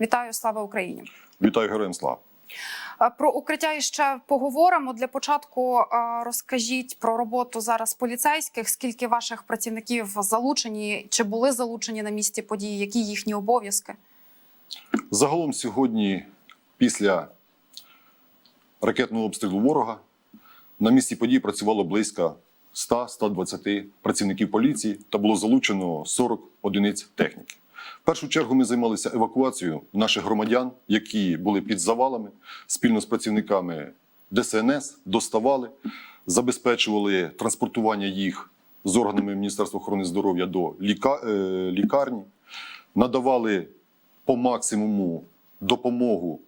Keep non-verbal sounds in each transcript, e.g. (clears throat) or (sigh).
Вітаю, слава Україні! Вітаю героям слава. Про укриття іще поговоримо. Для початку розкажіть про роботу зараз поліцейських. Скільки ваших працівників залучені чи були залучені на місці події? Які їхні обов'язки? Загалом сьогодні, після ракетного обстрілу ворога, на місці події працювало близько 100-120 працівників поліції та було залучено 40 одиниць техніки. В першу чергу ми займалися евакуацією наших громадян, які були під завалами, спільно з працівниками ДСНС доставали, забезпечували транспортування їх з органами Міністерства охорони здоров'я до е, лікарні, надавали по максимуму допомогу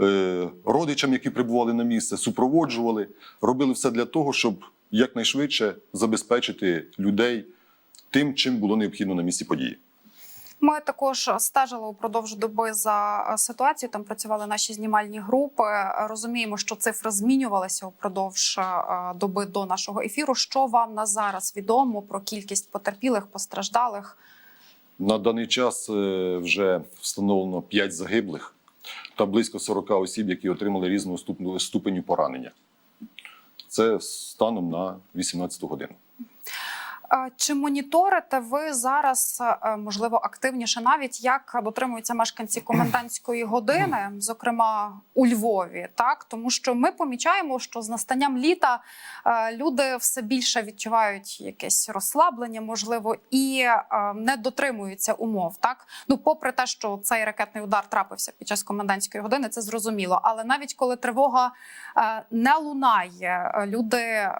е, родичам, які прибували на місце, супроводжували, робили все для того, щоб якнайшвидше забезпечити людей тим, чим було необхідно на місці події. Ми також стежили упродовж доби за е, ситуацією. Там працювали наші знімальні групи. Е, Розуміємо, що цифри змінювалися упродовж е, доби до нашого ефіру. Що вам на зараз відомо про кількість потерпілих, постраждалих? На даний час вже встановлено 5 загиблих та близько 40 осіб, які отримали різного ступеню поранення. Це станом на 18 годину. Чи моніторите ви зараз, е, можливо, активніше навіть як дотримуються мешканці (clears throat) комендантської години, зокрема у Львові, так тому що ми помічаємо, що з настанням літа е, люди все більше відчувають якесь розслаблення, можливо, і е, не дотримуються умов. Так, ну попри те, що цей ракетний удар трапився під час комендантської години, це зрозуміло. Але навіть коли тривога не лунає, люди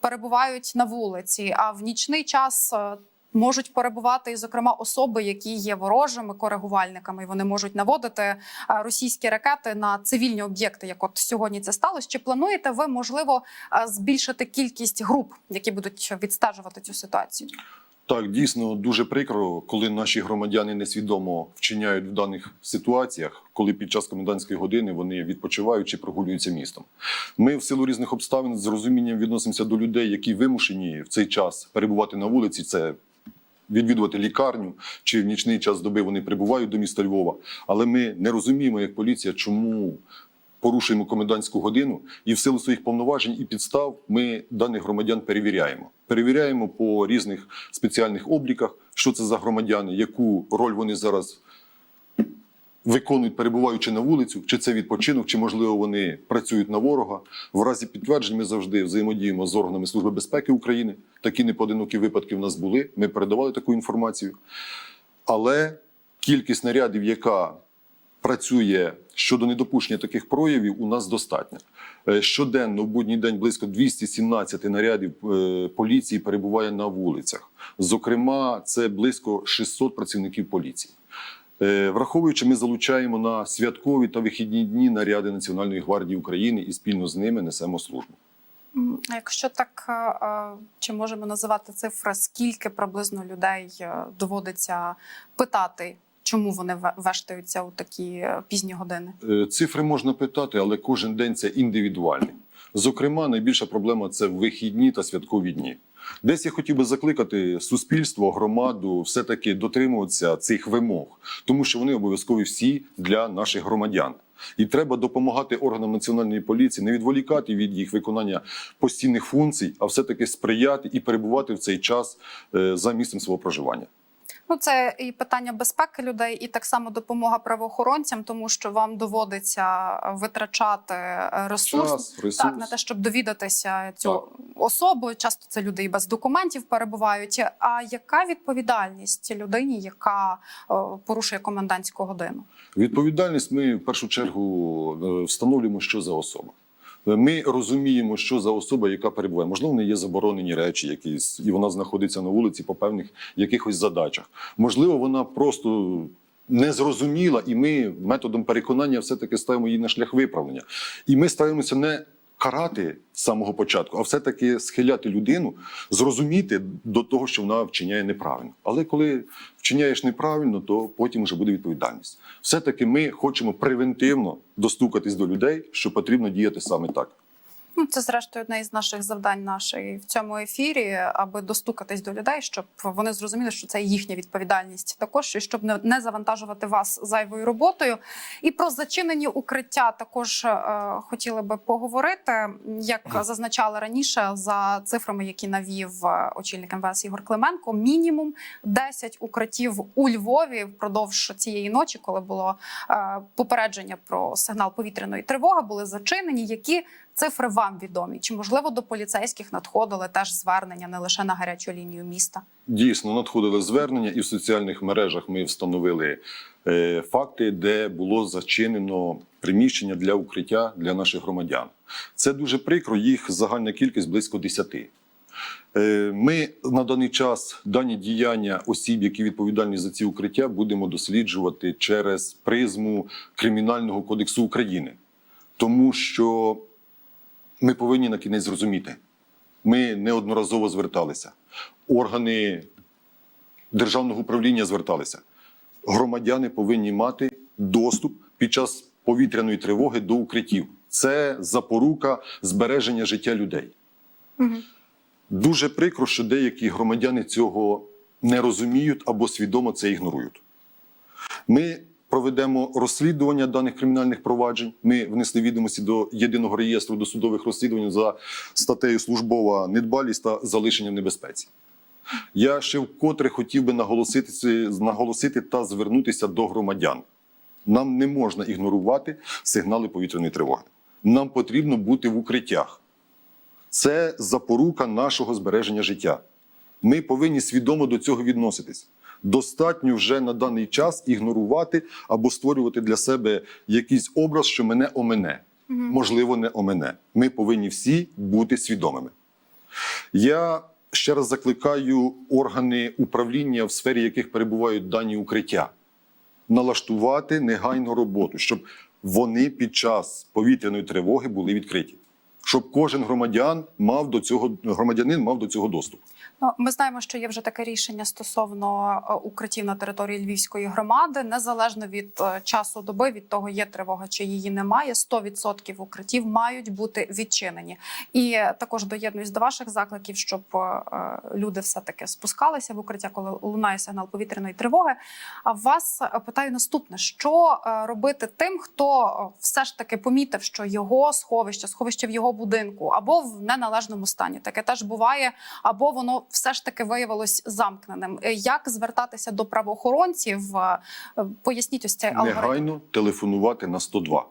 перебувають на вулиці, а в нічний час. е, Можуть перебувати і, зокрема, особи, які є ворожими коригувальниками, і вони можуть наводити е, російські ракети на цивільні об'єкти. Як от сьогодні це сталося. Чи плануєте ви можливо е, збільшити кількість груп, які будуть відстежувати цю ситуацію? Так, дійсно дуже прикро, коли наші громадяни несвідомо вчиняють в даних ситуаціях, коли під час комендантської години вони відпочивають чи прогулюються містом. Ми в силу різних обставин з розумінням відносимося до людей, які вимушені в цей час перебувати на вулиці. Це відвідувати лікарню чи в нічний час доби вони прибувають до міста Львова. Але ми не розуміємо, як поліція, чому порушуємо комендантську годину, і в силу своїх повноважень і підстав ми даних громадян перевіряємо. Перевіряємо по різних спеціальних обліках, що це за громадяни, яку роль вони зараз виконують, перебуваючи на вулицю, чи це відпочинок, чи можливо вони працюють на ворога. В разі підтверджень ми завжди взаємодіємо з органами Служби безпеки України. Такі непоодинокі випадки в нас були. Ми передавали таку інформацію. Але кількість нарядів, яка працює щодо недопущення таких проявів, у нас достатньо. Е, Щоденно в будній день близько 217 нарядів е, поліції перебуває на вулицях. Зокрема, це близько 600 працівників поліції. Е, Враховуючи, ми залучаємо на святкові та вихідні дні наряди Національної гвардії України і спільно з ними несемо службу. Якщо так, чи можемо називати цифри, скільки приблизно людей доводиться питати, чому вони ве- вештаються у такі е, пізні години? Е, Цифри можна питати, але кожен день це індивідуальний. Зокрема, найбільша проблема це вихідні та святкові дні. Десь я хотів би закликати суспільство, громаду все-таки дотримуватися цих вимог, тому що вони обов'язкові всі для наших громадян. І треба допомагати органам національної поліції не відволікати від їх виконання постійних функцій, а все-таки сприяти і перебувати в цей час е, за місцем свого проживання. Ну, це і питання безпеки людей, і так само допомога правоохоронцям, тому що вам доводиться витрачати е, ресурс. Час, ресурс. Так, на те, щоб довідатися цю Так. особу. Часто це люди і без документів перебувають. А яка відповідальність людині, яка е, порушує комендантську годину? Відповідальність ми в першу чергу е, встановлюємо, що за особа. Ми розуміємо, що за особа, яка перебуває. Можливо, в неї є заборонені речі, якісь, і вона знаходиться на вулиці по певних якихось задачах. Можливо, вона просто не зрозуміла, і ми методом переконання все-таки ставимо її на шлях виправлення. І ми ставимося не карати з самого початку, а все-таки схиляти людину, зрозуміти до того, що вона вчиняє неправильно. Але коли вчиняєш неправильно, то потім вже буде відповідальність. Все-таки ми хочемо превентивно достукатись до людей, що потрібно діяти саме так. Ну, це зрештою одне із наших завдань нашої в цьому ефірі, аби достукатись до людей, щоб вони зрозуміли, що це їхня відповідальність також, і щоб не, завантажувати вас зайвою роботою. І про зачинені укриття також е, хотіли би поговорити. Як зазначали раніше, за цифрами, які навів е, очільник МВС Ігор Клименко, мінімум 10 укриттів у Львові впродовж цієї ночі, коли було е, попередження про сигнал повітряної тривоги, були зачинені. Які цифри вам відомі? Чи можливо до поліцейських надходили теж звернення не лише на гарячу лінію міста? Дійсно, надходили звернення, і в соціальних мережах ми встановили е, факти, де було зачинено приміщення для укриття для наших громадян. Це дуже прикро, їх загальна кількість близько 10. Е, Ми на даний час дані діяння осіб, які відповідальні за ці укриття, будемо досліджувати через призму Кримінального кодексу України, тому що ми повинні на кінець зрозуміти. Ми неодноразово зверталися. Органи державного управління зверталися. Громадяни повинні мати доступ під час повітряної тривоги до укриттів. Це запорука збереження життя людей. Угу. Дуже прикро, що деякі громадяни цього не розуміють або свідомо це ігнорують. Ми проведемо розслідування даних кримінальних проваджень. Ми внесли відомості до єдиного реєстру досудових розслідувань за статтею службова недбалість та залишення в небезпеці. Я ще вкотре хотів би наголосити, наголосити та звернутися до громадян. Нам не можна ігнорувати сигнали повітряної тривоги. Нам потрібно бути в укриттях. Це запорука нашого збереження життя. Ми повинні свідомо до цього відноситись. Достатньо вже на даний час ігнорувати або створювати для себе якийсь образ, що мене омене. Можливо, не омене. Ми повинні всі бути свідомими. Я ще раз закликаю органи управління, в сфері яких перебувають дані укриття, налаштувати негайну роботу, щоб вони під час повітряної тривоги були відкриті, щоб кожен громадян мав до цього громадянин мав до цього доступ. Ну, ми знаємо, що є вже таке рішення стосовно е, укриттів на території Львівської громади, незалежно від е, часу доби, від того, є тривога чи її немає. 100% укриттів мають бути відчинені. І також доєднуюсь до ваших закликів, щоб е, люди все таки спускалися в укриття, коли лунає сигнал повітряної тривоги. А вас питаю наступне: що робити тим, хто все ж таки помітив, що його сховище, сховище в його будинку або в неналежному стані, таке теж буває, або воно все ж таки виявилось замкненим. Е, Як звертатися до правоохоронців? Е, Поясніть ось цей алгоритм. Негайно телефонувати на 102.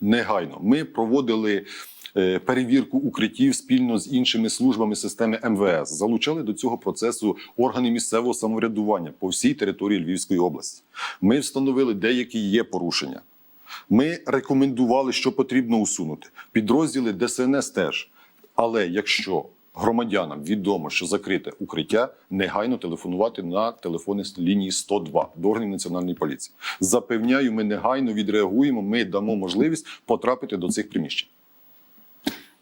Негайно. Ми проводили е, перевірку укриттів спільно з іншими службами системи МВС. Залучали до цього процесу органи місцевого самоврядування по всій території Львівської області. Ми встановили деякі є порушення. Ми рекомендували, що потрібно усунути. Підрозділи ДСНС теж. Але якщо громадянам відомо, що закрите укриття, негайно телефонувати на телефони з лінії 102 до органів національної поліції. Запевняю, ми негайно відреагуємо. Ми дамо можливість потрапити до цих приміщень.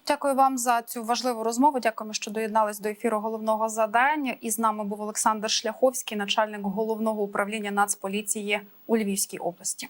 Дякую вам за цю важливу розмову. Дякуємо, що доєднались до ефіру головного задання. І з нами був Олександр Шляховський, начальник головного управління Нацполіції у Львівській області.